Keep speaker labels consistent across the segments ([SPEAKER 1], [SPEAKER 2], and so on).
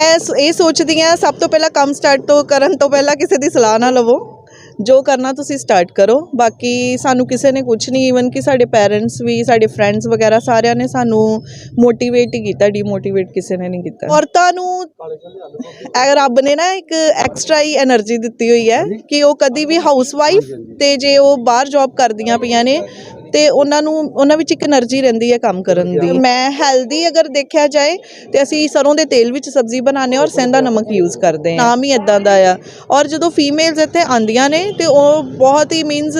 [SPEAKER 1] ਮੈਂ ਇਹ ਸੋਚਦੀ ਹਾਂ, ਸਭ ਤੋਂ ਪਹਿਲਾਂ ਕੰਮ ਸਟਾਰਟ ਤੋਂ ਕਰਨ ਤੋਂ ਪਹਿਲਾਂ ਕਿਸੇ ਦੀ ਸਲਾਹ ਨਾ ਲਵੋ। ਜੋ ਕਰਨਾ ਤੁਸੀਂ ਸਟਾਰਟ ਕਰੋ। ਬਾਕੀ ਸਾਨੂੰ ਕਿਸੇ ਨੇ ਕੁਝ ਨਹੀਂ ਈਵਨ ਕਿ ਸਾਡੇ ਪੇਰੈਂਟਸ ਵੀ, ਸਾਡੇ ਫਰੈਂਡਸ ਵਗੈਰਾ ਸਾਰਿਆਂ ਨੇ ਸਾਨੂੰ ਮੋਟੀਵੇਟ ਹੀ ਕੀਤਾ ਡੀਮੋਟੀਵੇਟ ਕਿਸੇ ਨੇ ਨਹੀਂ ਕੀਤਾ। ਔਰਤਾਂ ਨੂੰ ਇਹ ਰੱਬ ਨੇ ਨਾ ਇੱਕ ਐਕਸਟਰਾ ਹੀ એનર્ਜੀ ਦਿੱਤੀ ਹੋਈ ਹੈ ਕਿ ਉਹ ਕਦੀ ਵੀ ਹਾਊਸ ਵਾਈਫ ਤੇ ਜੇ ਉਹ ਬਾਹਰ ਜੌਬ ਕਰਦੀਆਂ ਪਈਆਂ ਨੇ ਤੇ ਉਹਨਾਂ ਨੂੰ ਉਹਨਾਂ ਵਿੱਚ ਇੱਕ એનર્ਜੀ ਰਹਿੰਦੀ ਹੈ ਕੰਮ ਕਰਨ ਦੀ। ਮੈਂ ਹੈਲਦੀ ਅਗਰ ਦੇਖਿਆ ਜਾਏ ਤੇ ਅਸੀਂ ਸਰੋਂ ਦੇ ਤੇਲ ਵਿੱਚ ਸਬਜ਼ੀ ਬਣਾਉਂਦੇ ਔਰ ਸੈਂਦਾ ਨਮਕ ਯੂਜ਼ ਕਰਦੇ ਹਾਂ। ਨਾਮ ਹੀ ਇਦਾਂ ਦਾ ਆ। ਔਰ ਜਦੋਂ ਫੀਮੇਲਸ ਇੱਥੇ ਆਂਦੀਆਂ ਨੇ ਤੇ ਉਹ ਬਹੁਤ ਹੀ ਮੀਨਸ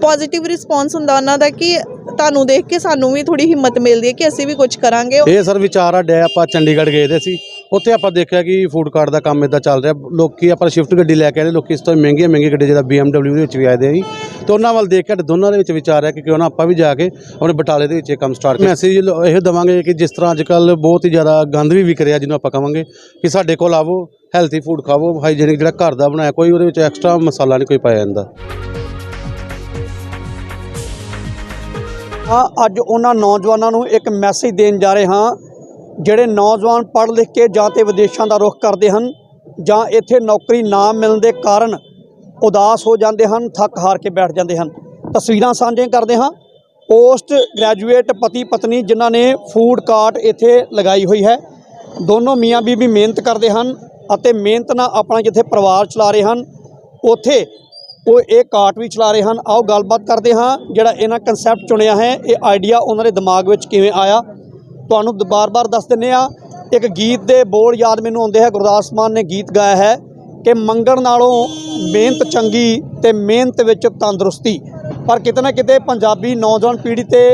[SPEAKER 1] ਪੋਜ਼ਿਟਿਵ ਰਿਸਪੌਂਸ ਹੁੰਦਾ ਉਹਨਾਂ ਦਾ ਕਿ ਤੁਹਾਨੂੰ ਦੇਖ ਕੇ ਸਾਨੂੰ ਵੀ ਥੋੜੀ ਹਿੰਮਤ ਮਿਲਦੀ ਹੈ ਕਿ ਅਸੀਂ ਵੀ ਕੁਝ ਕਰਾਂਗੇ।
[SPEAKER 2] ਇਹ ਸਰ ਵਿਚਾਰ ਆ ਡੇ ਆਪਾਂ ਚੰਡੀਗੜ੍ਹ ਗਏ ਦੇ ਸੀ। ਉੱਥੇ ਆਪਾਂ ਦੇਖਿਆ ਕਿ ਫੂਡ ਕਾਰਟ ਦਾ ਕੰਮ ਇਦਾਂ ਚੱਲ ਰਿਹਾ। ਲੋਕੀ ਆਪਾਂ ਸ਼ਿਫਟ ਗੱਡੀ ਲੈ ਕੇ ਆਏ ਲੋਕੀ ਇਸ ਤੋਂ ਮਹਿੰਗੀ ਮਹਿੰਗੀ ਗੱਡੀ ਜਿਹਦਾ BMW ਦੇ ਵਿੱਚ ਵੀ ਆਏ ਦੇ ਸੀ। ਤੇ ਉਹਨਾਂ ਵੱਲ ਦੇਖ ਕੇ ਦੋਨਾਂ ਦੇ ਵਿੱਚ ਵਿਚਾਰ ਹੈ ਕਿ ਕਿਉਂ ਨਾ ਆਪਾਂ ਵੀ ਜਾ ਕੇ ਆਪਣੇ ਬਟਾਲੇ ਦੇ ਵਿੱਚ ਇਹ ਕੰਮ ਸਟਾਰਟ ਮੈਸੇਜ ਇਹ ਦਵਾਂਗੇ ਕਿ ਜਿਸ ਤਰ੍ਹਾਂ ਅੱਜ ਕੱਲ ਬਹੁਤ ਹੀ ਜ਼ਿਆਦਾ ਗੰਦ ਵੀ ਵਿਕ ਰਿਹਾ ਜਿਹਨੂੰ ਆਪਾਂ ਕਵਾਂਗੇ ਕਿ ਸਾਡੇ ਕੋਲ ਆਵੋ ਹੈਲਥੀ ਫੂਡ ਖਾਵੋ ਹਾਈਜੀਨਿਕ ਜਿਹੜਾ ਘਰ ਦਾ ਬਣਾਇਆ ਕੋਈ ਉਹਦੇ ਵਿੱਚ ਐਕਸਟਰਾ ਮਸਾਲਾ ਨਹੀਂ ਕੋਈ ਪਾਇਆ ਜਾਂਦਾ।
[SPEAKER 3] ਹਾਂ ਅੱਜ ਉਹਨਾਂ ਨੌਜਵਾਨਾਂ ਨੂੰ ਇੱਕ ਮੈਸੇਜ ਦੇਣ ਜਾ ਰਹੇ ਹਾਂ ਜਿਹੜੇ ਨੌਜਵਾਨ ਪੜ੍ਹ ਲਿਖ ਕੇ ਜਾਂ ਤੇ ਵਿਦੇਸ਼ਾਂ ਦਾ ਰੁਖ ਕਰਦੇ ਹਨ ਜਾਂ ਇੱਥੇ ਨੌਕਰੀ ਨਾ ਮਿਲਣ ਦੇ ਕਾਰਨ ਉਦਾਸ ਹੋ ਜਾਂਦੇ ਹਨ, ਥੱਕ ਹਾਰ ਕੇ ਬੈਠ ਜਾਂਦੇ ਹਨ। ਤਸਵੀਰਾਂ ਸਾਂਝੀਆਂ ਕਰਦੇ ਹਾਂ। ਪੋਸਟ ਗ੍ਰੈਜੂਏਟ ਪਤੀ ਪਤਨੀ ਜਿਨ੍ਹਾਂ ਨੇ ਫੂਡ ਕਾਰਟ ਇੱਥੇ ਲਗਾਈ ਹੋਈ ਹੈ। ਦੋਨੋਂ ਮੀਆਂ ਬੀਬੀ ਮਿਹਨਤ ਕਰਦੇ ਹਨ ਅਤੇ ਮਿਹਨਤ ਨਾਲ ਆਪਣਾ ਜਿੱਥੇ ਪਰਿਵਾਰ ਚਲਾ ਰਹੇ ਹਨ, ਉੱਥੇ ਉਹ ਇਹ ਕਾਰਟ ਵੀ ਚਲਾ ਰਹੇ ਹਨ। ਆਓ ਗੱਲਬਾਤ ਕਰਦੇ ਹਾਂ, ਜਿਹੜਾ ਇਹਨਾਂ ਕਨਸੈਪਟ ਚੁਣਿਆ ਹੈ, ਇਹ ਆਈਡੀਆ ਉਹਨਾਂ ਦੇ ਦਿਮਾਗ ਵਿੱਚ ਕਿਵੇਂ ਆਇਆ? ਤੁਹਾਨੂੰ ਦ- ਬਾਰ-ਬਾਰ ਦੱਸ ਦਿੰਨੇ ਆ ਇੱਕ ਗੀਤ ਦੇ ਬੋਲ ਯਾਦ ਮੈਨੂੰ ਆਉਂਦੇ ਹੈ। ਗੁਰਦਾਸ ਮਾਨ ਨੇ ਗੀਤ ਗਾਇਆ ਹੈ। ਕਿ ਮੰਗਣ ਨਾਲੋਂ ਮਿਹਨਤ ਚੰਗੀ ਤੇ ਮਿਹਨਤ ਵਿੱਚ ਤੰਦਰੁਸਤੀ। ਪਰ ਕਿਤੇ ਨਾ ਕਿਤੇ ਪੰਜਾਬੀ ਨੌਜਵਾਨ ਪੀੜ੍ਹੀ ਤੇ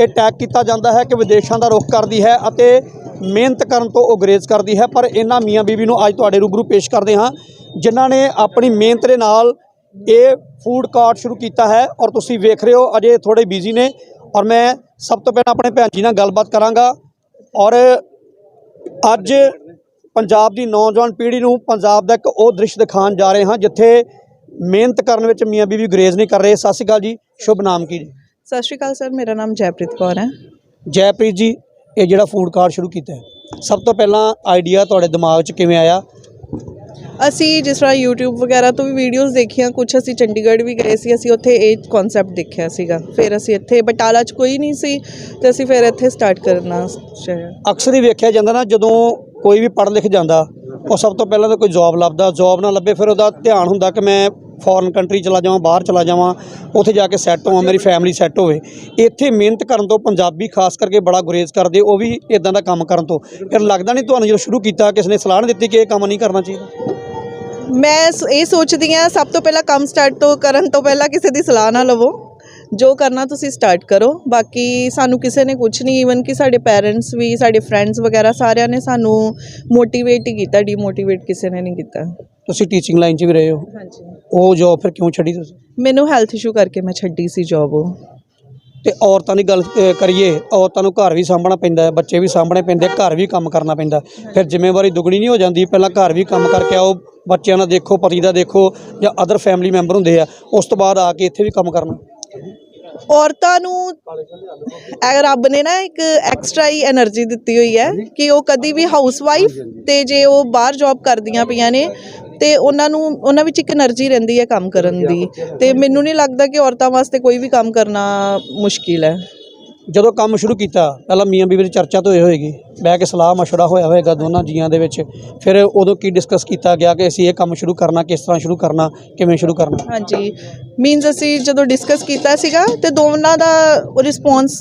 [SPEAKER 3] ਇਹ ਟੈਗ ਕੀਤਾ ਜਾਂਦਾ ਹੈ ਕਿ ਵਿਦੇਸ਼ਾਂ ਦਾ ਰੁਖ ਕਰਦੀ ਹੈ ਅਤੇ ਮਿਹਨਤ ਕਰਨ ਤੋਂ ਉਹ ਕਰਦੀ ਹੈ। ਪਰ ਇਹਨਾਂ ਮੀਆਂ ਬੀਬੀ ਨੂੰ ਅੱਜ ਤੁਹਾਡੇ ਰੂਬਰੂ ਪੇਸ਼ ਕਰਦੇ ਹਾਂ, ਜਿਨ੍ਹਾਂ ਨੇ ਆਪਣੀ ਮਿਹਨਤ ਦੇ ਨਾਲ ਇਹ ਫੂਡ ਕਾਰਟ ਸ਼ੁਰੂ ਕੀਤਾ ਹੈ ਔਰ ਤੁਸੀਂ ਵੇਖ ਰਹੇ ਹੋ, ਅਜੇ ਥੋੜੇ ਬਿਜ਼ੀ ਨੇ। ਔਰ ਮੈਂ ਸਭ ਤੋਂ ਪਹਿਲਾਂ ਆਪਣੇ ਭੈਣ ਜੀ ਨਾਲ ਗੱਲਬਾਤ ਕਰਾਂਗਾ। ਔਰ ਅੱਜ ਪੰਜਾਬ ਦੀ ਨੌਜਵਾਨ ਪੀੜ੍ਹੀ ਨੂੰ ਪੰਜਾਬ ਦਾ ਇੱਕ ਉਹ ਦ੍ਰਿਸ਼ ਦਿਖਾਉਣ ਜਾ ਰਹੇ ਹਾਂ ਜਿੱਥੇ ਮਿਹਨਤ ਕਰਨ ਵਿੱਚ ਮੀਆਂ ਬੀਬੀ ਗੁਰੇਜ਼ ਨਹੀਂ ਕਰ ਰਹੇ। ਸਤਿ ਸ਼੍ਰੀ ਅਕਾਲ ਜੀ ਸ਼ੁਭ ਨਾਮ ਕੀ ਜੀ?
[SPEAKER 1] ਸਤਿ ਸ਼੍ਰੀ ਅਕਾਲ ਸਰ ਮੇਰਾ ਨਾਮ ਜੈਪ੍ਰੀਤ ਕੌਰ ਹੈ।
[SPEAKER 3] ਜੈਪ੍ਰੀਤ ਜੀ ਇਹ ਜਿਹੜਾ ਫੂਡ ਕਾਰਟ ਸ਼ੁਰੂ ਕੀਤਾ ਹੈ ਸਭ ਤੋਂ ਪਹਿਲਾਂ ਆਈਡੀਆ ਤੁਹਾਡੇ ਦਿਮਾਗ 'ਚ ਕਿਵੇਂ ਆਇਆ?
[SPEAKER 1] ਅਸੀਂ ਜਿਸ ਤਰ੍ਹਾਂ YouTube ਵਗੈਰਾ ਤੋਂ ਵੀ ਵੀਡੀਓਜ਼ ਦੇਖੀਆਂ ਕੁਝ ਅਸੀਂ ਚੰਡੀਗੜ੍ਹ ਵੀ ਗਏ ਸੀ ਅਸੀਂ ਉੱਥੇ ਇਹ ਕਨਸੈਪਟ ਦੇਖਿਆ ਸੀਗਾ। ਫਿਰ ਅਸੀਂ ਇੱਥੇ ਬਟਾਲਾ 'ਚ ਕੋਈ ਨਹੀਂ ਸੀ ਤੇ ਅਸੀਂ ਫਿਰ ਇੱਥੇ ਸਟਾਰਟ ਕਰਨਾ
[SPEAKER 3] ਅਕਸਰ ਹੀ ਵੇਖਿਆ ਜਾਂਦਾ ਨਾ ਜਦੋਂ ਕੋਈ ਵੀ ਪੜ੍ਹ ਲਿਖ ਜਾਂਦਾ, ਉਹ ਸਭ ਤੋਂ ਪਹਿਲਾਂ ਤਾਂ ਕੋਈ ਜੌਬ ਲੱਭਦਾ ਜੌਬ ਨਾ ਲੱਭੇ ਫਿਰ ਉਹਦਾ ਧਿਆਨ ਹੁੰਦਾ ਕਿ ਮੈਂ ਫੋਰਨ ਕੰਟਰੀ ਚਲਾ ਜਾਵਾਂ, ਬਾਹਰ ਚਲਾ ਜਾਵਾਂ, ਉੱਥੇ ਜਾ ਕੇ ਸੈੱਟ ਹੋਵਾਂ, ਮੇਰੀ ਫੈਮਿਲੀ ਸੈੱਟ ਹੋਵੇ। ਇੱਥੇ ਮਿਹਨਤ ਕਰਨ ਤੋਂ, ਪੰਜਾਬੀ ਖਾਸ ਕਰਕੇ ਬੜਾ ਗੁਰੇਜ਼ ਕਰਦੇ, ਉਹ ਵੀ ਇਦਾਂ ਦਾ ਕੰਮ ਕਰਨ ਤੋਂ। ਫਿਰ ਲੱਗਦਾ ਨਹੀਂ ਤੁਹਾਨੂੰ ਜਦੋਂ ਸ਼ੁਰੂ ਕੀਤਾ, ਕਿਸ ਨੇ ਸਲਾਹ ਨਹੀਂ ਦਿੱਤੀ ਕਿ ਇਹ ਕੰਮ ਨਹੀਂ ਕਰਨਾ ਚਾਹੀਦਾ?
[SPEAKER 1] ਮੈਂ ਇਹ ਸੋਚਦੀ ਹਾਂ, ਸਭ ਤੋਂ ਪਹਿਲਾਂ ਕੰਮ ਸਟਾਰਟ ਤੋਂ ਕਰਨ ਤੋਂ ਪਹਿਲਾਂ ਕਿਸੇ ਦੀ ਸਲਾਹ ਨਾ ਲਵੋ। ਜੋ ਕਰਨਾ ਤੁਸੀਂ ਸਟਾਰਟ ਕਰੋ। ਬਾਕੀ ਸਾਨੂੰ ਕਿਸੇ ਨੇ ਕੁਝ ਨਹੀਂ ਈਵਨ ਕਿ ਸਾਡੇ ਪੈਰੈਂਟਸ ਵੀ ਸਾਡੇ ਫਰੈਂਡਸ ਵਗੈਰਾ ਸਾਰਿਆਂ ਨੇ ਸਾਨੂੰ ਮੋਟੀਵੇਟ ਹੀ ਕੀਤਾ ਡੀਮੋਟੀਵੇਟ ਕਿਸੇ ਨੇ ਨਹੀਂ ਕੀਤਾ।
[SPEAKER 3] ਤੁਸੀਂ ਟੀਚਿੰਗ ਲਾਈਨ 'ਚ ਵੀ ਰਹੇ ਹੋ?
[SPEAKER 1] ਹਾਂਜੀ।
[SPEAKER 3] ਉਹ ਜੌਬ ਫਿਰ ਕਿਉਂ ਛੱਡੀ ਤੁਸੀਂ?
[SPEAKER 1] ਮੈਨੂੰ ਹੈਲਥ ਇਸ਼ੂ ਕਰਕੇ ਮੈਂ ਛੱਡੀ ਸੀ ਜੌਬ ਉਹ।
[SPEAKER 3] ਤੇ ਔਰਤਾਂ ਦੀ ਗੱਲ ਅ, ਕਰੀਏ ਔਰਤਾਂ ਨੂੰ ਘਰ ਵੀ ਸਾਂਭਣਾ ਪੈਂਦਾ ਹੈ ਬੱਚੇ ਵੀ ਸਾਂਭਣੇ ਪੈਂਦੇ ਘਰ ਵੀ ਕੰਮ ਕਰਨਾ ਪੈਂਦਾ ਫਿਰ ਜ਼ਿੰਮੇਵਾਰੀ ਦੁੱਗਣੀ ਨਹੀਂ ਹੋ ਜਾਂਦੀ ਪਹਿਲਾਂ ਘਰ ਵੀ ਕੰਮ ਕਰਕੇ ਆਓ ਬੱਚਿਆਂ ਦਾ ਦੇਖੋ ਪਤੀ ਦਾ ਦੇਖੋ ਜਾਂ ਅਦਰ ਫੈਮਿਲੀ ਮੈਂਬਰ ਹੁੰਦੇ ਆ ਉਸ ਤੋਂ ਬਾਅਦ ਆ ਕੇ ਇੱਥੇ ਵੀ ਕੰਮ ਕਰਨਾ।
[SPEAKER 1] ਔਰਤਾਂ ਨੂੰ ਇਹ ਰੱਬ ਨੇ ਨਾ ਇੱਕ ਐਕਸਟਰਾ ਹੀ એનર્ਜੀ ਦਿੱਤੀ ਹੋਈ ਹੈ ਕਿ ਉਹ ਕਦੀ ਵੀ ਹਾਊਸ ਵਾਈਫ ਤੇ ਜੇ ਉਹ ਬਾਹਰ ਜੌਬ ਕਰਦੀਆਂ ਪਈਆਂ ਨੇ ਤੇ ਉਹਨਾਂ ਨੂੰ, ਉਹਨਾਂ ਵਿੱਚ ਇੱਕ એનર્ਜੀ ਰਹਿੰਦੀ ਹੈ ਕੰਮ ਕਰਨ ਦੀ ਤੇ ਮੈਨੂੰ ਨਹੀਂ ਲੱਗਦਾ ਕਿ ਔਰਤਾਂ ਵਾਸਤੇ ਕੋਈ ਵੀ ਕੰਮ ਕਰਨਾ ਮੁਸ਼ਕਿਲ ਹੈ।
[SPEAKER 3] ਜਦੋਂ ਕੰਮ ਸ਼ੁਰੂ ਕੀਤਾ, ਪਹਿਲਾਂ ਮੀਆਂ ਬੀਬੀ ਦੀ ਚਰਚਾ ਤੋਂ ਹੋਈ ਹੋਏਗੀ। ਬਹਿ ਕੇ ਸਲਾਹ ਮਸ਼ਵਰਾ ਹੋਇਆ ਹੋਏਗਾ ਦੋਨਾਂ ਜੀਆਂ ਦੇ ਵਿੱਚ, ਫਿਰ ਉਦੋਂ ਕੀ ਡਿਸਕਸ ਕੀਤਾ ਗਿਆ ਕਿ ਅਸੀਂ ਇਹ ਕੰਮ ਸ਼ੁਰੂ ਕਰਨਾ, ਕਿਸ ਤਰ੍ਹਾਂ ਸ਼ੁਰੂ ਕਰਨਾ, ਕਿਵੇਂ ਸ਼ੁਰੂ ਕਰਨਾ?
[SPEAKER 1] ਹਾਂਜੀ ਮੀਨਸ ਅਸੀਂ ਜਦੋਂ ਡਿਸਕਸ ਕੀਤਾ ਸੀਗਾ ਤੇ ਦੋਨਾਂ ਦਾ ਰਿਸਪੌਂਸ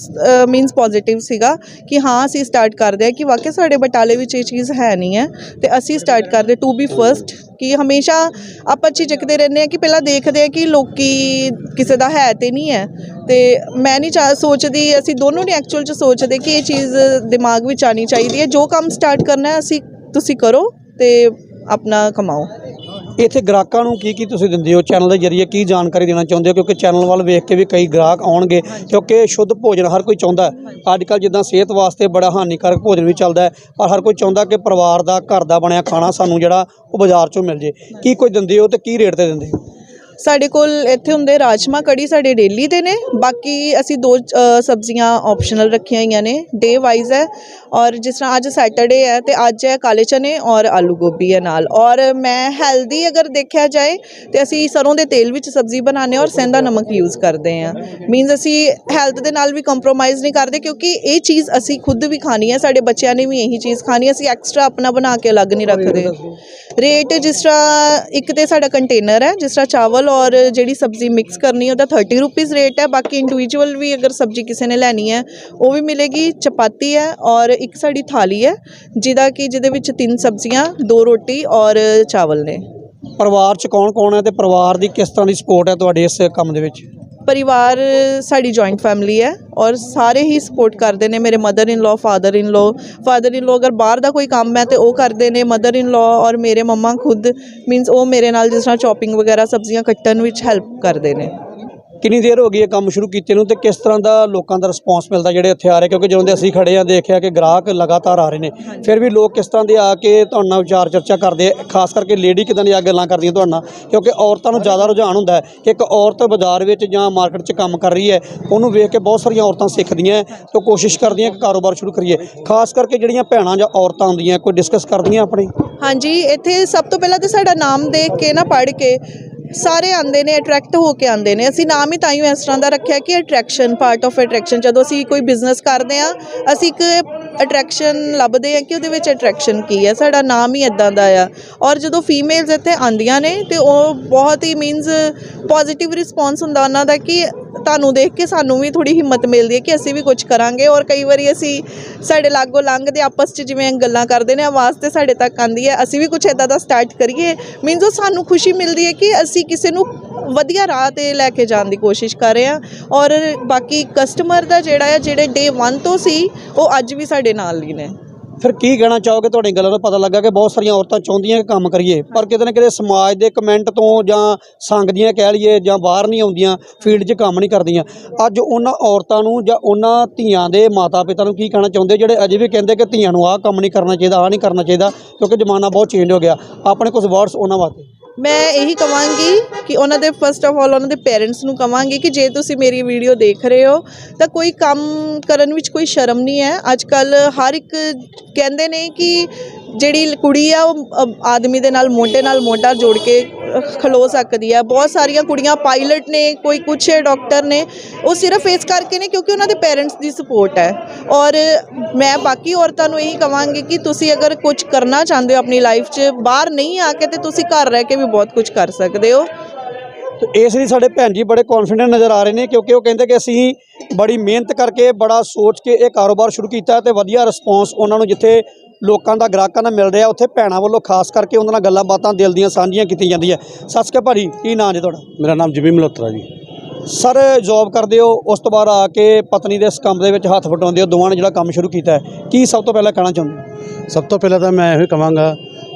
[SPEAKER 1] ਮੀਨਸ ਪੋਜ਼ਿਟਿਵ ਸੀਗਾ ਕਿ ਹਾਂ, ਅਸੀਂ ਸਟਾਰਟ ਕਰਦੇ ਹਾਂ ਕਿ ਵਾਕਿਆ ਸਾਡੇ ਬਟਾਲੇ ਵਿੱਚ ਇਹ ਚੀਜ਼ ਹੈ ਨਹੀਂ ਹੈ ਤੇ ਅਸੀਂ ਸਟਾਰਟ ਕਰਦੇ ਟੂ ਬੀ ਫਰਸਟ ਕਿ ਹਮੇਸ਼ਾ ਆਪਾਂ ਝਿਜਕਦੇ ਰਹਿੰਦੇ ਆ ਕਿ ਪਹਿਲਾਂ ਦੇਖਦੇ ਆ ਕਿ ਲੋਕੀ ਕਿਸੇ ਦਾ ਹੈ ਤੇ ਨਹੀਂ ਹੈ ਤੇ ਮੈਂ ਨਹੀਂ ਚਾ, ਸੋਚਦੀ, ਅਸੀਂ ਦੋਨੋਂ ਨੇ ਐਕਚੁਅਲ ਚ ਸੋਚਦੇ ਕਿ ਇਹ ਚੀਜ਼ ਦਿਮਾਗ ਵਿੱਚ ਆਣੀ ਚਾਹੀਦੀ ਹੈ। ਜੋ ਕੰਮ ਸਟਾਰਟ ਕਰਨਾ ਹੈ, ਅਸੀਂ ਤੁਸੀਂ ਕਰੋ ਤੇ ਆਪਣਾ ਕਮਾਓ।
[SPEAKER 3] ਇੱਥੇ ਗ੍ਰਾਹਕਾਂ ਨੂੰ ਕੀ ਕੀ ਤੁਸੀਂ ਦਿੰਦੇ ਹੋ? ਚੈਨਲ ਦੇ ਜਰੀਏ ਕੀ ਜਾਣਕਾਰੀ ਦੇਣਾ ਚਾਹੁੰਦੇ ਹੋ? ਕਿਉਂਕਿ ਚੈਨਲ ਵੱਲ ਵੇਖ ਕੇ ਵੀ ਕਈ ਗ੍ਰਾਹਕ ਆਉਣਗੇ, ਕਿਉਂਕਿ ਸ਼ੁੱਧ ਭੋਜਨ ਹਰ ਕੋਈ ਚਾਹੁੰਦਾ ਅੱਜ ਕੱਲ ਜਿੱਦਾਂ ਸਿਹਤ ਵਾਸਤੇ ਬੜਾ ਹਾਨੀਕਾਰਕ ਭੋਜਨ ਵੀ ਚੱਲਦਾ ਹੈ, ਪਰ ਹਰ ਕੋਈ ਚਾਹੁੰਦਾ ਕਿ ਪਰਿਵਾਰ ਦਾ, ਘਰ ਦਾ ਬਣਿਆ ਖਾਣਾ ਸਾਨੂੰ ਜਿਹੜਾ ਉਹ ਬਾਜ਼ਾਰ ਚੋਂ ਮਿਲ ਜੇ। ਕੀ ਕੋਈ ਦਿੰਦੇ ਹੋ ਤੇ ਕੀ ਰੇਟ ਤੇ ਦਿੰਦੇ ਹੋ?
[SPEAKER 1] ਸਾਡੇ ਕੋਲ ਇੱਥੇ ਹੁੰਦੇ ਰਾਜਮਾ ਕੜੀ ਸਾਡੇ ਡੇਲੀ ਦੇ ਨੇ। ਬਾਕੀ ਅਸੀਂ ਦੋ ਸਬਜ਼ੀਆਂ ਆਪਸ਼ਨਲ ਰੱਖੀਆਂ ਹੋਈਆਂ ਨੇ। ਡੇ ਵਾਈਜ਼ ਹੈ ਔਰ ਜਿਸ ਤਰ੍ਹਾਂ ਅੱਜ ਸੈਟਰਡੇ ਹੈ ਤੇ ਅੱਜ ਹੈ ਕਾਲੇ ਚਨੇ ਔਰ ਆਲੂ ਗੋਭੀ ਹੈ ਨਾਲ। ਔਰ ਮੈਂ ਹੈਲਦੀ ਅਗਰ ਦੇਖਿਆ ਜਾਏ ਤੇ ਅਸੀਂ ਸਰੋਂ ਦੇ ਤੇਲ ਵਿੱਚ ਸਬਜ਼ੀ ਬਣਾਉਂਦੇ ਔਰ ਸੈਂਦਾ ਨਮਕ ਯੂਜ਼ ਕਰਦੇ ਹਾਂ। ਮੀਨਸ ਅਸੀਂ ਹੈਲਥ ਦੇ ਨਾਲ ਵੀ ਕੰਪਰੋਮਾਈਜ਼ ਨਹੀਂ ਕਰਦੇ ਕਿਉਂਕਿ ਇਹ ਚੀਜ਼ ਅਸੀਂ ਖੁਦ ਵੀ ਖਾਣੀ ਹੈ ਸਾਡੇ ਬੱਚਿਆਂ ਨੇ ਵੀ ਇਹੀ ਚੀਜ਼ ਖਾਣੀ ਹੈ। ਅਸੀਂ ਐਕਸਟਰਾ ਆਪਣਾ ਬਣਾ ਕੇ ਅਲੱਗ ਨਹੀਂ ਰੱਖਦੇ। ਰੇਟ ਜਿਸ ਤਰ੍ਹਾਂ ਇੱਕ ਤੇ ਸਾਡਾ ਕੰਟੇਨਰ ਹੈ ਜਿਸ ਤਰ੍ਹਾਂ ਚਾਵਲ ਔਰ ਜਿਹੜੀ ਸਬਜ਼ੀ ਮਿਕਸ ਕਰਨੀ ਉਹਦਾ 30 ਰੁਪੀਸ ਰੇਟ ਹੈ। ਬਾਕੀ ਇੰਡੀਵਿਜੂਅਲ ਵੀ ਅਗਰ ਸਬਜ਼ੀ ਕਿਸੇ ਨੇ ਲੈਣੀ ਹੈ, ਉਹ ਵੀ ਮਿਲੇਗੀ। ਚਪਾਤੀ ਹੈ ਔਰ ਇੱਕ ਸਾਡੀ ਥਾਲੀ ਹੈ, ਜਿਹਦਾ ਕਿ ਜਿਹਦੇ ਵਿੱਚ ਤਿੰਨ ਸਬਜ਼ੀਆਂ, ਦੋ ਰੋਟੀ ਔਰ ਚਾਵਲ ਨੇ।
[SPEAKER 3] ਪਰਿਵਾਰ 'ਚ ਕੌਣ ਕੌਣ ਹੈ ਤੇ ਪਰਿਵਾਰ ਦੀ ਕਿਸ ਤਰ੍ਹਾਂ ਦੀ ਸਪੋਰਟ ਹੈ ਤੁਹਾਡੇ ਇਸ ਕੰਮ ਦੇ ਵਿੱਚ?
[SPEAKER 1] ਪਰਿਵਾਰ ਸਾਡੀ ਜੁਆਇੰਟ ਫੈਮਿਲੀ ਹੈ ਔਰ ਸਾਰੇ ਹੀ ਸਪੋਰਟ ਕਰਦੇ ਨੇ। ਮੇਰੇ ਮਦਰ ਇਨ ਲਾ ਫਾਦਰ ਇਨ ਲਾ ਫਾਦਰ ਇਨ ਲਾ ਅਗਰ ਬਾਹਰ ਦਾ ਕੋਈ ਕੰਮ ਹੈ ਤੇ ਉਹ ਕਰਦੇ ਨੇ। ਮਦਰ ਇਨ ਲਾ ਔਰ ਮੇਰੇ ਮੰਮਾ ਖੁਦ ਮੀਨਸ ਉਹ ਮੇਰੇ ਨਾਲ ਜਿਸ ਤਰ੍ਹਾਂ ਚੌਪਿੰਗ ਵਗੈਰਾ ਸਬਜ਼ੀਆਂ ਕੱਟਣ ਵਿੱਚ ਹੈਲਪ ਕਰਦੇ ਨੇ।
[SPEAKER 3] ਕਿੰਨੀ ਦੇਰ ਹੋ ਗਈ ਇਹ ਕੰਮ ਸ਼ੁਰੂ ਕੀਤੇ ਨੂੰ ਤੇ ਕਿਸ ਤਰ੍ਹਾਂ ਦਾ ਲੋਕਾਂ ਦਾ ਰਿਸਪੌਂਸ ਮਿਲਦਾ ਜਿਹੜੇ ਇੱਥੇ ਆ ਰਹੇ? ਕਿਉਂਕਿ ਜਦੋਂ ਦੇ ਅਸੀਂ ਖੜੇ ਆ ਦੇਖਿਆ ਕਿ ਗ੍ਰਾਹਕ ਲਗਾਤਾਰ ਆ ਰਹੇ ਨੇ। ਫਿਰ ਵੀ ਲੋਕ ਕਿਸ ਤਰ੍ਹਾਂ ਦੇ ਆ ਕੇ ਤੁਹਾਡੇ ਨਾਲ ਵਿਚਾਰ ਚਰਚਾ ਕਰਦੇ ਆ? ਖਾਸ ਕਰਕੇ ਲੇਡੀ ਕਿਦਾਂ ਦੀਆਂ ਗੱਲਾਂ ਕਰਦੀਆਂ ਤੁਹਾਡੇ ਨਾਲ? ਕਿਉਂਕਿ ਔਰਤਾਂ ਨੂੰ ਜ਼ਿਆਦਾ ਰੁਝਾਨ ਹੁੰਦਾ ਹੈ ਕਿ ਇੱਕ ਔਰਤ ਬਾਜ਼ਾਰ ਵਿੱਚ ਜਾਂ ਮਾਰਕੀਟ 'ਚ ਕੰਮ ਕਰ ਰਹੀ ਹੈ ਉਹਨੂੰ ਵੇਖ ਕੇ ਬਹੁਤ ਸਾਰੀਆਂ ਔਰਤਾਂ ਸਿੱਖਦੀਆਂ ਤੇ ਕੋਸ਼ਿਸ਼ ਕਰਦੀਆਂ ਕਿ ਕਾਰੋਬਾਰ ਸ਼ੁਰੂ ਕਰੀਏ। ਖਾਸ ਕਰਕੇ ਜਿਹੜੀਆਂ ਭੈਣਾਂ ਜਾਂ ਔਰਤਾਂ ਹੁੰਦੀਆਂ ਕੋਈ ਡਿਸਕਸ ਕਰਦੀਆਂ ਆਪਣੀ?
[SPEAKER 1] ਹਾਂਜੀ ਇੱਥੇ ਸਭ ਤੋਂ ਪਹਿਲਾਂ ਤੇ ਸਾਡਾ ਨਾਮ ਦੇਖ ਕੇ ਨਾ ਪੜ੍ਹ ਕੇ ਸਾਰੇ ਆਉਂਦੇ ਨੇ ਅਟਰੈਕਟ ਹੋ ਕੇ ਆਉਂਦੇ ਨੇ। ਅਸੀਂ ਨਾਮ ਹੀ ਤਾਂ ਹੀ ਇਸ ਤਰ੍ਹਾਂ ਦਾ ਰੱਖਿਆ ਕਿ ਅਟਰੈਕਸ਼ਨ ਪਾਰਟ ਆਫ ਅਟਰੈਕਸ਼ਨ ਜਦੋਂ ਅਸੀਂ ਕੋਈ ਬਿਜ਼ਨਸ ਕਰਦੇ ਆ ਅਸੀਂ ਇੱਕ ਅਟਰੈਕਸ਼ਨ ਲੱਭਦੇ ਆ ਕਿ ਉਹਦੇ ਵਿੱਚ ਅਟਰੈਕਸ਼ਨ ਕੀ ਹੈ। ਸਾਡਾ ਨਾਮ ਹੀ ਇਦਾਂ ਦਾ ਆ। ਔਰ ਜਦੋਂ ਫੀਮੇਲਸ ਇੱਥੇ ਆਂਦੀਆਂ ਨੇ, ਤੇ ਉਹ ਬਹੁਤ ਹੀ ਮੀਨਸ ਪੋਜ਼ਿਟਿਵ ਰਿਸਪੌਂਸ ਹੁੰਦਾ ਉਹਨਾਂ ਦਾ ਕਿ ਤੁਹਾਨੂੰ ਦੇਖ ਕੇ ਸਾਨੂੰ ਵੀ ਥੋੜੀ ਹਿੰਮਤ ਮਿਲਦੀ ਹੈ ਕਿ ਅਸੀਂ ਵੀ ਕੁਝ ਕਰਾਂਗੇ। ਔਰ ਕਈ ਵਾਰੀ ਅਸੀਂ ਸਾਡੇ ਲਾਗੋ ਲੰਘਦੇ, ਆਪਸ 'ਚ ਜਿਵੇਂ ਗੱਲਾਂ ਕਰਦੇ ਨੇ, ਆਵਾਜ਼ ਤੇ ਸਾਡੇ ਤੱਕ ਆਂਦੀ ਹੈ, ਅਸੀਂ ਵੀ ਕੁਝ ਇਦਾਂ ਦਾ ਸਟਾਰਟ ਕਰੀਏ। ਮੀਨਸ ਉਹ ਸਾਨੂੰ ਖੁਸ਼ੀ ਮਿਲਦੀ ਹੈ ਕਿ ਅਸੀਂ ਕਿਸੇ ਨੂੰ ਵਧੀਆ ਰਾਹ ਤੇ ਲੈ ਕੇ ਜਾਣ ਦੀ ਕੋਸ਼ਿਸ਼ ਕਰ ਰਹੇ ਹਾਂ ਔਰ ਬਾਕੀ ਕਸਟਮਰ ਦਾ ਜਿਹੜਾ ਆ, ਜਿਹੜੇ ਡੇ 1 ਤੋਂ ਸੀ, ਉਹ ਅੱਜ ਵੀ ਸਾਡੇ ਨਾਲ ਹੀ ਨੇ।
[SPEAKER 3] ਫਿਰ ਕੀ ਕਹਿਣਾ ਚਾਹੋਗੇ ਤੁਹਾਡੀ ਗੱਲਾਂ ਤੋਂ ਪਤਾ ਲੱਗਾ ਕਿ ਬਹੁਤ ਸਾਰੀਆਂ ਔਰਤਾਂ ਚਾਹੁੰਦੀਆਂ ਕਿ ਕੰਮ ਕਰੀਏ, ਪਰ ਕਿਤੇ ਨਾ ਕਿਤੇ ਸਮਾਜ ਦੇ ਕਮੈਂਟ ਤੋਂ ਜਾਂ ਸੰਗ ਦੀਆਂ ਕਹਿ ਲਈਏ ਜਾਂ ਬਾਹਰ ਨਹੀਂ ਆਉਂਦੀਆਂ ਫੀਲਡ 'ਚ ਕੰਮ ਨਹੀਂ ਕਰਦੀਆਂ। ਅੱਜ ਉਹਨਾਂ ਔਰਤਾਂ ਨੂੰ ਜਾਂ ਉਹਨਾਂ ਧੀਆਂ ਦੇ ਮਾਤਾ ਪਿਤਾ ਨੂੰ ਕੀ ਕਹਿਣਾ ਚਾਹੁੰਦੇ? ਜਿਹੜੇ ਅਜੇ ਵੀ ਕਹਿੰਦੇ ਕਿ ਧੀਆਂ ਨੂੰ ਆਹ ਕੰਮ ਨਹੀਂ ਕਰਨਾ ਚਾਹੀਦਾ, ਆਹ ਨਹੀਂ ਕਰਨਾ ਚਾਹੀਦਾ, ਕਿਉਂਕਿ ਜ਼ਮਾਨਾ ਬਹੁਤ ਚੇਂਜ ਹੋ ਗਿਆ। ਆਪਣੇ ਕੁਝ ਵਰਡਸ ਉਹਨਾਂ ਵਾਸਤੇ।
[SPEAKER 1] ਮੈਂ ਇਹੀ ਕਵਾਂਗੀ ਕਿ ਉਹਨਾਂ ਦੇ ਫਸਟ ਆਫ ਆਲ ਉਹਨਾਂ ਦੇ ਪੇਰੈਂਟਸ ਨੂੰ ਕਵਾਂਗੀ ਕਿ ਜੇ ਤੁਸੀਂ ਮੇਰੀ ਵੀਡੀਓ ਦੇਖ ਰਹੇ ਹੋ, ਤਾਂ ਕੋਈ ਕੰਮ ਕਰਨ ਵਿੱਚ ਕੋਈ ਸ਼ਰਮ ਨਹੀਂ ਹੈ। ਅੱਜ ਕੱਲ ਹਰ ਇੱਕ ਕਹਿੰਦੇ ਨੇ ਕਿ ਜਿਹੜੀ ਕੁੜੀ ਆ, ਉਹ ਆਦਮੀ ਦੇ ਨਾਲ, ਮੋਢੇ ਨਾਲ ਮੋਢਾ ਜੋੜ ਕੇ ਖਲੋ ਸਕਦੀ ਹੈ ਬਹੁਤ ਸਾਰੀਆਂ ਕੁੜੀਆਂ ਪਾਇਲਟ ਨੇ, ਕੋਈ ਕੁਛ ਡਾਕਟਰ ਨੇ, ਉਹ ਸਿਰਫ ਇਸ ਕਰਕੇ ਨੇ ਕਿਉਂਕਿ ਉਹਨਾਂ ਦੇ ਪੇਰੈਂਟਸ ਦੀ ਸਪੋਰਟ ਹੈ। ਔਰ ਮੈਂ ਬਾਕੀ ਔਰਤਾਂ ਨੂੰ ਇਹੀ ਕਹਾਂਗੀ ਕਿ ਤੁਸੀਂ ਅਗਰ ਕੁਝ ਕਰਨਾ ਚਾਹੁੰਦੇ ਹੋ ਆਪਣੀ ਲਾਈਫ 'ਚ, ਬਾਹਰ ਨਹੀਂ ਆ ਕੇ ਤੇ ਤੁਸੀਂ ਘਰ ਰਹਿ ਕੇ ਵੀ ਬਹੁਤ ਕੁਝ ਕਰ ਸਕਦੇ ਹੋ।
[SPEAKER 3] ਇਸ ਲਈ ਸਾਡੇ ਭੈਣ ਜੀ ਬੜੇ ਕੌਨਫੀਡੈਂਟ ਨਜ਼ਰ ਆ ਰਹੇ ਨੇ ਕਿਉਂਕਿ ਉਹ ਕਹਿੰਦੇ ਕਿ ਅਸੀਂ ਬੜੀ ਮਿਹਨਤ ਕਰਕੇ, ਬੜਾ ਸੋਚ ਕੇ ਇਹ ਕਾਰੋਬਾਰ ਸ਼ੁਰੂ ਕੀਤਾ ਤੇ ਵਧੀਆ ਰਿਸਪੌਂਸ ਉਹਨਾਂ ਨੂੰ ਜਿੱਥੇ ਲੋਕਾਂ ਦਾ ਗ੍ਰਾਹਕਾਂ ਦਾ ਮਿਲ ਰਿਹਾ ਉੱਥੇ ਭੈਣਾਂ ਵੱਲੋਂ ਖਾਸ ਕਰਕੇ ਉਹਨਾਂ ਨਾਲ ਗੱਲਾਂ ਬਾਤਾਂ ਦਿਲ ਦੀਆਂ ਸਾਂਝੀਆਂ ਕੀਤੀਆਂ ਜਾਂਦੀਆਂ। ਸਤਿ ਸ਼੍ਰੀ ਅਕਾਲ ਭਾਜੀ ਕੀ ਨਾਂ ਜੀ ਤੁਹਾਡਾ?
[SPEAKER 2] ਮੇਰਾ ਨਾਮ ਜਮੀ ਮਲਹੋਤਰਾ ਜੀ।
[SPEAKER 3] ਸਰ ਜੌਬ ਕਰਦੇ ਹੋ ਉਸ ਤੋਂ ਬਾਅਦ ਆ ਕੇ ਪਤਨੀ ਦੇ ਇਸ ਕੰਮ ਦੇ ਵਿੱਚ ਹੱਥ ਵਟਾਉਂਦੇ ਹੋ ਦੋਵਾਂ ਨੇ ਜਿਹੜਾ ਕੰਮ ਸ਼ੁਰੂ ਕੀਤਾ ਹੈ। ਕੀ ਸਭ ਤੋਂ ਪਹਿਲਾਂ ਕਹਿਣਾ ਚਾਹੁੰਦੇ
[SPEAKER 2] ਸਭ ਤੋਂ ਪਹਿਲਾਂ ਤਾਂ ਮੈਂ ਇਹੋ ਹੀ ਕਹਾਂਗਾ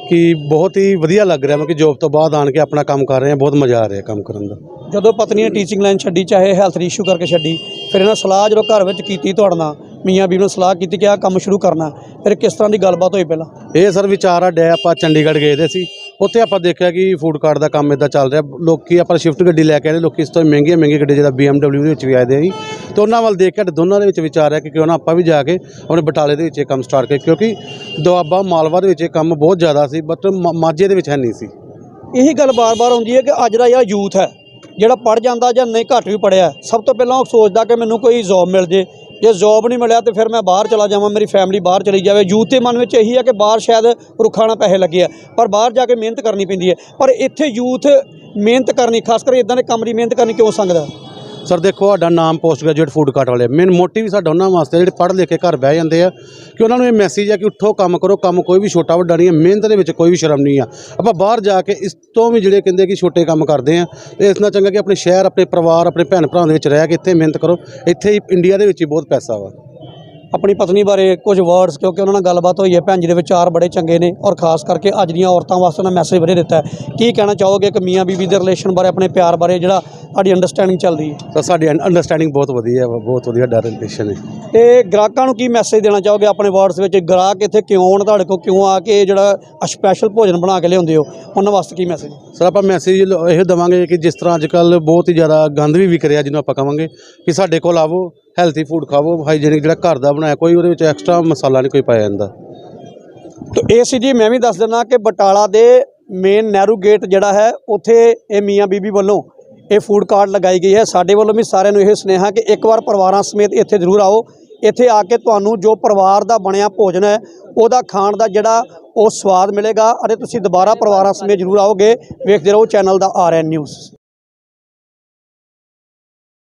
[SPEAKER 2] ਕਿ ਬਹੁਤ ਹੀ ਵਧੀਆ ਲੱਗ ਰਿਹਾ ਮੈਂ ਕਿ ਜੋਬ ਤੋਂ ਬਾਅਦ ਆਣ ਕੇ ਆਪਣਾ ਕੰਮ ਕਰ ਰਹੇ ਹਾਂ ਬਹੁਤ ਮਜ਼ਾ ਆ ਰਿਹਾ ਕੰਮ ਕਰਨ ਦਾ।
[SPEAKER 3] ਜਦੋਂ ਪਤਨੀ ਨੇ ਟੀਚਿੰਗ ਲਾਈਨ ਛੱਡੀ ਚਾਹੇ ਹੈਲਥ ਇਸ਼ੂ ਕਰਕੇ ਛੱਡੀ ਫਿਰ ਇਹਨਾਂ ਸਲਾਹ ਜਦੋਂ ਘਰ ਵਿੱਚ ਕੀਤੀ ਤੁਹਾਡੇ ਨਾਲ ਮੀਆਂ ਬੀਬੀ ਨੂੰ ਸਲਾਹ ਕੀਤੀ ਕਿ ਆਹ ਕੰਮ ਸ਼ੁਰੂ ਕਰਨਾ। ਫਿਰ ਕਿਸ ਤਰ੍ਹਾਂ ਦੀ ਗੱਲਬਾਤ ਹੋਈ ਪਹਿਲਾਂ?
[SPEAKER 2] ਇਹ ਸਰ ਵਿਚਾਰ ਆ ਡਿਆ ਆਪਾਂ ਚੰਡੀਗੜ੍ਹ ਗਏ ਦੇ ਸੀ। ਉੱਥੇ ਆਪਾਂ ਦੇਖਿਆ ਕਿ ਫੂਡ ਕਾਰਟ ਦਾ ਕੰਮ ਇਦਾਂ ਚੱਲ ਰਿਹਾ। ਲੋਕੀ ਆਪਾਂ ਸ਼ਿਫਟ ਗੱਡੀ ਲੈ ਕੇ ਆਏ ਲੋਕੀ ਇਸ ਤੋਂ ਮਹਿੰਗੀਆਂ ਮਹਿੰਗੀ ਗੱਡੀ ਜਿਹਦਾ BMW ਦੇ ਵਿੱਚ ਵੀ ਆਏ ਦੇ ਸੀ ਤੇ ਉਹਨਾਂ ਵੱਲ ਦੇਖ ਕੇ ਦੋਨਾਂ ਦੇ ਵਿੱਚ ਵਿਚਾਰ ਆ ਕਿ ਕਿਉਂ ਨਾ ਆਪਾਂ ਵੀ ਜਾ ਕੇ ਆਪਣੇ ਬਟਾਲੇ ਦੇ ਵਿੱਚ ਇਹ ਕੰਮ ਸਟਾਰਟ ਕਰੀਏ। ਕਿਉਂਕਿ ਦੁਆਬਾ ਮਾਲਵਾ ਦੇ ਵਿੱਚ ਇਹ ਕੰਮ ਬਹੁਤ ਜ਼ਿਆਦਾ ਸੀ ਬਟ ਮਾਝੇ ਦੇ ਵਿੱਚ ਹੈ ਨਹੀਂ ਸੀ।
[SPEAKER 3] ਇਹੀ ਗੱਲ ਬਾਰ-ਬਾਰ ਆਉਂਦੀ ਹੈ ਕਿ ਅੱਜ ਦਾ ਜਿਹੜਾ ਯੂਥ ਹੈ ਜਿਹੜਾ ਪੜ ਜਾਂਦਾ ਜਾਂ ਨਹੀਂ ਘੱਟ ਵੀ ਪੜਿਆ ਸਭ ਤੋਂ ਪਹਿਲਾਂ ਉਹ ਸੋਚਦਾ ਕਿ ਮੈਨੂੰ ਕੋਈ ਜੌਬ ਮਿਲ ਜੇ ਜੇ ਜੌਬ ਨਹੀਂ ਮਿਲਿਆ ਤੇ ਫਿਰ ਮੈਂ ਬਾਹਰ ਚਲਾ ਜਾਵਾਂ, ਮੇਰੀ ਫੈਮਿਲੀ ਬਾਹਰ ਚਲੀ ਜਾਵੇ। ਯੂਥ ਦੇ ਮਨ ਵਿੱਚ ਇਹੀ ਹੈ ਕਿ ਬਾਹਰ ਸ਼ਾਇਦ ਰੁੱਖਾਂ ਨਾਲ ਪੈਸੇ ਲੱਗੇ ਆ, ਪਰ ਬਾਹਰ ਜਾ ਕੇ ਮਿਹਨਤ ਕਰਨੀ ਪੈਂਦੀ ਹੈ। ਪਰ ਇੱਥੇ ਯੂਥ ਮਿਹਨਤ ਕਰਨੀ, ਖਾਸ ਕਰ ਇਦਾਂ ਦੇ ਕੰਮ ਦੀ ਮਿਹਨਤ ਕਰਨੀ ਕਿਉਂ ਸੰਗਦਾ?
[SPEAKER 2] ਸਰ ਦੇਖੋ ਸਾਡਾ ਨਾਮ ਪੋਸਟ ਗ੍ਰੈਜੂਏਟ ਫੂਡ ਕਾਰਟ ਵਾਲੇ ਮੇਨ ਮੋਟਿਵ ਸਾਡਾ ਉਹਨਾਂ ਵਾਸਤੇ ਜਿਹੜੇ ਪੜ੍ਹ ਲਿਖ ਕੇ ਘਰ ਬਹਿ ਜਾਂਦੇ ਆ ਕਿ ਉਹਨਾਂ ਨੂੰ ਇਹ ਮੈਸੇਜ ਆ ਕਿ ਉੱਠੋ, ਕੰਮ ਕਰੋ, ਕੰਮ ਕੋਈ ਵੀ ਛੋਟਾ ਵੱਡਾ ਨਹੀਂ ਹੈ, ਮਿਹਨਤ ਦੇ ਵਿੱਚ ਕੋਈ ਵੀ ਸ਼ਰਮ ਨਹੀਂ ਆ। ਆਪਾਂ ਬਾਹਰ ਜਾ ਕੇ ਇਸ ਤੋਂ ਵੀ ਜਿਹੜੇ ਕਹਿੰਦੇ ਕਿ ਛੋਟੇ ਕੰਮ ਕਰਦੇ ਆ, ਤੇ ਇਸ ਨਾਲ ਚੰਗਾ ਕਿ ਆਪਣੇ ਸ਼ਹਿਰ, ਆਪਣੇ ਪਰਿਵਾਰ, ਆਪਣੇ ਭੈਣ ਭਰਾਵਾਂ ਦੇ ਵਿੱਚ ਰਹਿ ਕੇ ਇੱਥੇ ਮਿਹਨਤ ਕਰੋ। ਇੱਥੇ ਹੀ ਇੰਡੀਆ ਦੇ ਵਿੱਚ ਹੀ ਬਹੁਤ ਪੈਸਾ ਵਾ।
[SPEAKER 3] ਆਪਣੀ ਪਤਨੀ ਬਾਰੇ ਕੁਝ ਵਰਡਸ ਕਿਉਂਕਿ ਉਹਨਾਂ ਨਾਲ ਗੱਲਬਾਤ ਹੋਈ ਹੈ ਭੈਣ ਜੀ ਦੇ ਵਿਚਾਰ ਬੜੇ ਚੰਗੇ ਨੇ ਔਰ ਖਾਸ ਕਰਕੇ ਅੱਜ ਦੀਆਂ ਔਰਤਾਂ ਵਾਸਤੇ ਉਹਨਾਂ ਮੈਸੇਜ ਵਧੀਆ ਦਿੱਤਾ ਹੈ। ਕੀ ਕਹਿਣਾ ਚਾਹੋਗੇ ਕਿ ਮੀਆਂ ਬੀਬੀ ਦੇ ਰਿਲੇਸ਼ਨ ਬਾਰੇ ਆਪਣੇ ਪਿਆਰ ਬਾਰੇ ਜਿਹੜਾ ਤੁਹਾਡੀ ਅੰਡਰਸਟੈਂਡਿੰਗ ਚੱਲ ਰਹੀ ਹੈ?
[SPEAKER 2] ਤਾਂ ਸਾਡੀ ਅੰਡਰਸਟੈਂਡਿੰਗ ਬਹੁਤ ਵਧੀਆ ਵਾ ਬਹੁਤ ਵਧੀਆ ਡਰ ਰਿਲੇਸ਼ਨ ਹੈ।
[SPEAKER 3] ਤੇ ਗ੍ਰਾਹਕਾਂ ਨੂੰ ਕੀ ਮੈਸੇਜ ਦੇਣਾ ਚਾਹੋਗੇ ਆਪਣੇ ਵਰਡਸ ਵਿੱਚ? ਗ੍ਰਾਹਕ ਇੱਥੇ ਕਿਉਂ ਆਉਣ ਤੁਹਾਡੇ ਕੋਲ ਕਿਉਂ ਆ ਕੇ ਜਿਹੜਾ ਸਪੈਸ਼ਲ ਭੋਜਨ ਬਣਾ ਕੇ ਲਿਆਉਂਦੇ ਹੋ? ਉਹਨਾਂ ਵਾਸਤੇ ਕੀ ਮੈਸੇਜ
[SPEAKER 2] ਸਰ ਆਪਾਂ ਮੈਸੇਜ ਇਹ ਦਵਾਂਗੇ ਕਿ ਜਿਸ ਤਰ੍ਹਾਂ ਅੱਜ ਕੱਲ ਬਹੁਤ ਹੀ ਜ਼ਿਆਦਾ ਗੰਦ ਵੀ ਵਿਕ ਰਿਹਾ ਜਿਹਨੂੰ ਆਪਾਂ ਕਵਾਂਗੇ ਕਿ ਸਾਡੇ ਕੋਲ ਆਵੋ ਹੈਲਥੀ ਫੂਡ ਖਾਵੋ ਹਾਈਜੀਨਿਕ ਜਿਹੜਾ ਘਰ ਦਾ ਬਣਾਇਆ, ਕੋਈ ਉਹਦੇ ਵਿੱਚ ਐਕਸਟਰਾ ਮਸਾਲਾ ਨਹੀਂ ਕੋਈ ਪਾਇਆ ਜਾਂਦਾ।
[SPEAKER 3] ਤਾਂ ਇਹ ਸੀ ਜੀ, ਮੈਂ ਵੀ ਦੱਸ ਦਿੰਦਾ ਕਿ ਬਟਾਲਾ ਦੇ ਮੇਨ ਨਹਿਰੂ ਗੇਟ ਜਿਹੜਾ ਹੈ, ਉੱਥੇ ਇਹ ਮੀਆਂ ਬੀਬੀ ਵੱਲੋਂ ਇਹ ਫੂਡ ਕਾਰਟ ਲਗਾਈ ਗਈ ਹੈ। ਸਾਡੇ ਵੱਲੋਂ ਵੀ ਸਾਰਿਆਂ ਨੂੰ ਇਹ ਸੁਨੇਹਾ ਕਿ ਇੱਕ ਵਾਰ ਪਰਿਵਾਰਾਂ ਸਮੇਤ ਇੱਥੇ ਜ਼ਰੂਰ ਆਓ। ਇੱਥੇ ਆ ਕੇ ਤੁਹਾਨੂੰ ਜੋ ਪਰਿਵਾਰ ਦਾ ਬਣਿਆ ਭੋਜਨ ਹੈ, ਉਹਦਾ ਖਾਣ ਦਾ ਜਿਹੜਾ ਉਹ ਸਵਾਦ ਮਿਲੇਗਾ। ਅਤੇ ਤੁਸੀਂ ਦੁਬਾਰਾ ਪਰਿਵਾਰਾਂ ਸਮੇਤ ਜ਼ਰੂਰ ਆਓਗੇ। ਵੇਖਦੇ ਰਹੋ ਚੈਨਲ ਦਾ ਆਰ ਐਨ ਨਿਊਜ਼।